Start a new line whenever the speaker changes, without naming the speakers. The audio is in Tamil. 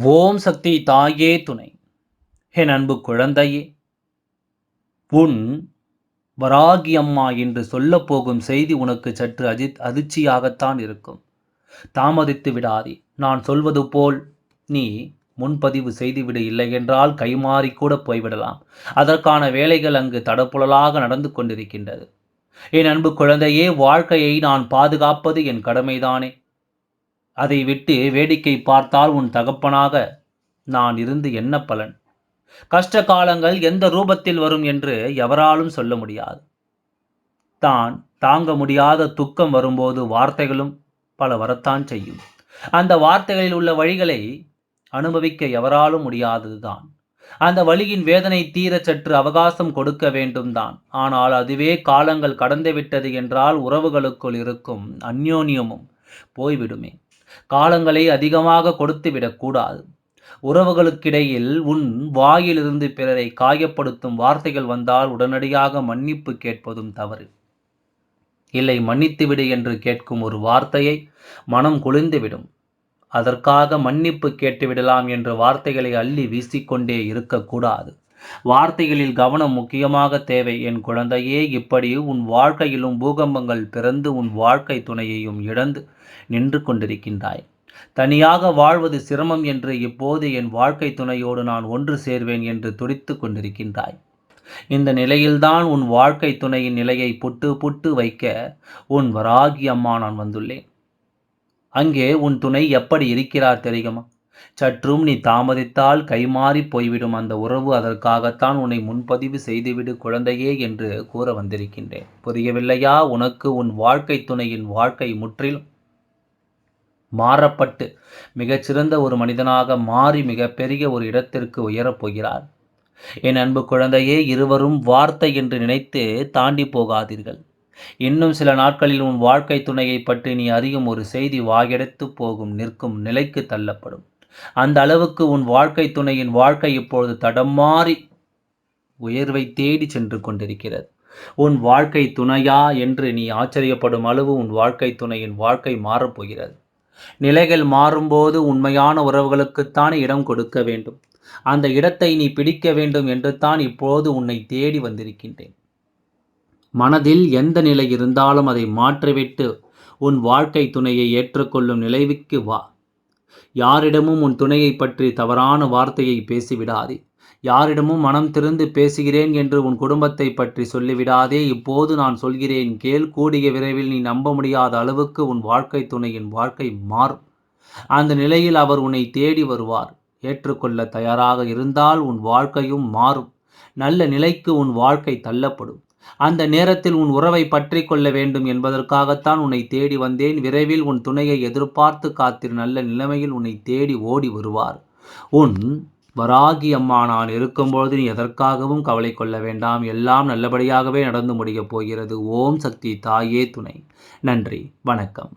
ஓம் சக்தி தாயே துணை. என் அன்பு குழந்தையே உன் வராகி அம்மா என்று சொல்லப்போகும் செய்தி உனக்கு சற்று அஜித் அதிர்ச்சியாகத்தான் இருக்கும். தாமதித்து விடாதே. நான் சொல்வது போல் நீ முன்பதிவு செய்துவிடு இல்லையென்றால் கைமாறிக்கூட கைமாறி கூட போய்விடலாம். அதற்கான வேலைகள் அங்கு தடப்புழலாக நடந்து கொண்டிருக்கின்றது. என் அன்பு குழந்தையே வாழ்க்கையை நான் பாதுகாப்பது என் கடமைதானே. அதை விட்டு வேடிக்கை பார்த்தால் உன் தகப்பனாக நான் இருந்து என்ன பலன்? கஷ்ட காலங்கள் எந்த ரூபத்தில் வரும் என்று எவராலும் சொல்ல முடியாது. தான் தாங்க முடியாத துக்கம் வரும்போது வார்த்தைகளும் பல வரத்தான் செய்யும். அந்த வார்த்தைகளில் உள்ள வழிகளை அனுபவிக்க எவராலும் முடியாததுதான். அந்த வழியின் வேதனை தீர சற்று அவகாசம் கொடுக்க வேண்டும் தான் ஆனால் அதுவே காலங்கள் கடந்துவிட்டது என்றால் உறவுகளுக்குள் இருக்கும் அந்யோன்யமும் போய்விடுமே. காலங்களை அதிகமாக கொடுத்து விடக்கூடாது உறவுகளுக்கிடையில் உன் வாயிலிருந்து பிறரை காயப்படுத்தும் வார்த்தைகள் வந்தால் உடனடியாக மன்னிப்பு கேட்பதும் தவறு. இல்லை மன்னித்துவிடு என்று கேட்கும் ஒரு வார்த்தையை மனம் குளிர்ந்துவிடும். அதற்காக மன்னிப்பு கேட்டுவிடலாம் என்ற வார்த்தைகளை அள்ளி வீசிக்கொண்டே இருக்கக்கூடாது. வார்த்தைகளில் கவனம் முக்கியமாக தேவை. என் குழந்தையே இப்படி உன் வாழ்க்கையிலும் பூகம்பங்கள் பிறந்து உன் வாழ்க்கை துணையையும் இழந்து நின்று கொண்டிருக்கின்றாய். தனியாக வாழ்வது சிரமம் என்று இப்போது என் வாழ்க்கை துணையோடு நான் ஒன்று சேர்வேன் என்று துடித்து கொண்டிருக்கின்றாய். இந்த நிலையில்தான் உன் வாழ்க்கை துணையின் நிலையை புட்டு புட்டு வைக்க உன் வராகி அம்மா நான் வந்துள்ளேன். அங்கே உன் துணை எப்படி இருக்கிறார் தெரியுமா? சற்றும் நீ தாமதித்தால் கைமாறி போய்விடும் அந்த உறவு அதற்காகத்தான் உன்னை முன்பதிவு செய்துவிடு குழந்தையே என்று கூற வந்திருக்கின்றேன். புரியவில்லையா? உனக்கு உன் வாழ்க்கை துணையின் வாழ்க்கை முற்றிலும் மாறப்பட்டு மிகச்சிறந்த ஒரு மனிதனாக மாறி மிகப்பெரிய ஒரு இடத்திற்கு உயரப் போகிறார் என் அன்பு குழந்தையே இருவரும் வார்த்தை என்று நினைத்து தாண்டி போகாதீர்கள். இன்னும் சில நாட்களில் உன் வாழ்க்கை துணையை பற்றி நீ அறியும் ஒரு செய்தி வாயெடுத்து போகும் நிற்கும் நிலைக்கு தள்ளப்படும். அந்த அளவுக்கு உன் வாழ்க்கை துணையின் வாழ்க்கை இப்பொழுது தடமாறி உயர்வை தேடி சென்று கொண்டிருக்கிறது. உன் வாழ்க்கை துணையா என்று நீ ஆச்சரியப்படும் அளவு உன் வாழ்க்கை துணையின் வாழ்க்கை மாறப்போகிறது நிலைகள் மாறும்போது உண்மையான உறவுகளுக்குத்தான் இடம் கொடுக்க வேண்டும். அந்த இடத்தை நீ பிடிக்க வேண்டும் என்று தான் இப்போது உன்னை தேடி வந்திருக்கின்றேன். மனதில் எந்த நிலை இருந்தாலும் அதை மாற்றிவிட்டு உன் வாழ்க்கை துணையை ஏற்றுக்கொள்ளும் நிலைவுக்கு வா. யாரிடமும் உன் துணையை பற்றி தவறான வார்த்தையை பேசிவிடாதே. யாரிடமும் மனம் திறந்து பேசுகிறேன் என்று உன் குடும்பத்தை பற்றி சொல்லிவிடாதே. இப்போது நான் சொல்கிறேன் கேள் கூடிய விரைவில் நீ நம்ப முடியாத அளவுக்கு உன் வாழ்க்கை துணையின் வாழ்க்கை மாறும். அந்த நிலையில் அவர் உன்னை தேடி வருவார். ஏற்றுக்கொள்ள தயாராக இருந்தால் உன் வாழ்க்கையும் மாறும். நல்ல நிலைக்கு உன் வாழ்க்கை தள்ளப்படும். அந்த நேரத்தில் உன் உறவை பற்றி கொள்ள வேண்டும் என்பதற்காகத்தான் உன்னை தேடி வந்தேன். விரைவில் உன் துணையை எதிர்பார்த்து காத்திரு. நல்ல நிலைமையில் உன்னை தேடி ஓடி வருவார். உன் வராகி அம்மா நான் இருக்கும்பொழுது நீ எதற்காகவும் கவலை கொள்ள வேண்டாம். எல்லாம் நல்லபடியாகவே நடந்து முடியப் போகிறது. ஓம் சக்தி தாயே துணை. நன்றி. வணக்கம்.